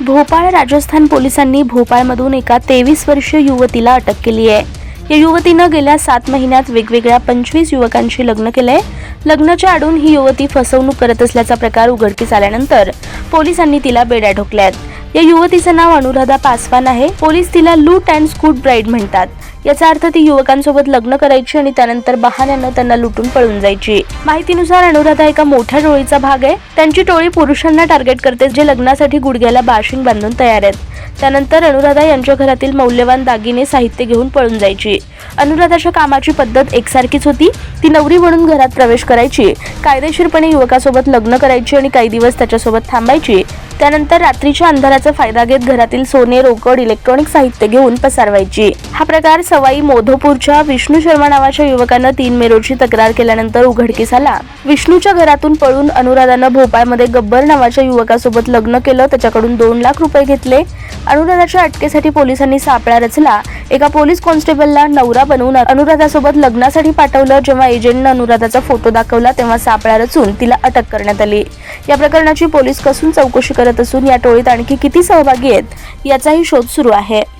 भोपाळ राजस्थान पोलिसांनी भोपाळमधून एका तेवीस वर्षीय युवतीला अटक केली आहे. या युवतीनं गेल्या सात महिन्यात वेगवेगळ्या पंचवीस युवकांशी लग्न केलंय. लग्नाच्या आडून ही युवती फसवणूक करत असल्याचा प्रकार उघडकीस आल्यानंतर पोलिसांनी तिला बेड्या ठोकल्यात. या युवतीचं नाव अनुराधा पासवान आहे. पोलीस तिला लूट अँड स्कूट ब्राईड म्हणतात. याचा अर्थ ती युवकांसोबत लग्न करायची आणि त्यानंतर बहाण्यानं त्यांना लुटून पळून जायची. माहितीनुसार अनुराधा एका मोठ्या टोळीचा भाग आहे. त्यांची टोळी पुरुषांना टार्गेट करते जे लग्नासाठी गुडघ्याला बाशिंग बांधून तयार आहेत. त्यानंतर अनुराधा यांच्या घरातील मौल्यवान दागिने साहित्य घेऊन पळून जायची. अनुराधाच्या कामाची पद्धत एकसारखीच होती. ती नवरी म्हणून घरात प्रवेश करायची. कायदेशीरपणे युवकासोबत लग्न करायची आणि काही दिवस त्याच्यासोबत थांबायची. त्यानंतर रात्रीच्या अंधाराचा फायदा घेत घरातील सोने रोकड इलेक्ट्रॉनिक साहित्य घेऊन पसारवायची. हा प्रकार सवाई मोधोपूरच्या विष्णू शर्मा नावाच्या युवकानं तीन मे रोजी तक्रार केल्यानंतर उघडकीस आला. विष्णूच्या घरातून पळून अनुराधानं भोपाळमध्ये गब्बर नावाच्या युवकासोबत लग्न केलं त्याच्याकडून दोन लाख रुपये घेतले. अनुराधाच्या अटकेसाठी पोलिसांनी सापळा रचला. एका पोलीस कॉन्स्टेबलला नवरा बनवून अनुराधासोबत लग्नासाठी पाठवलं. जेव्हा एजंटनं अनुराधाचा फोटो दाखवला तेव्हा सापळा रचून तिला अटक करण्यात आली. या प्रकरणाची पोलीस कसून चौकशी करत असून या टोळीत आणखी किती सहभागी आहेत याचाही शोध सुरू आहे.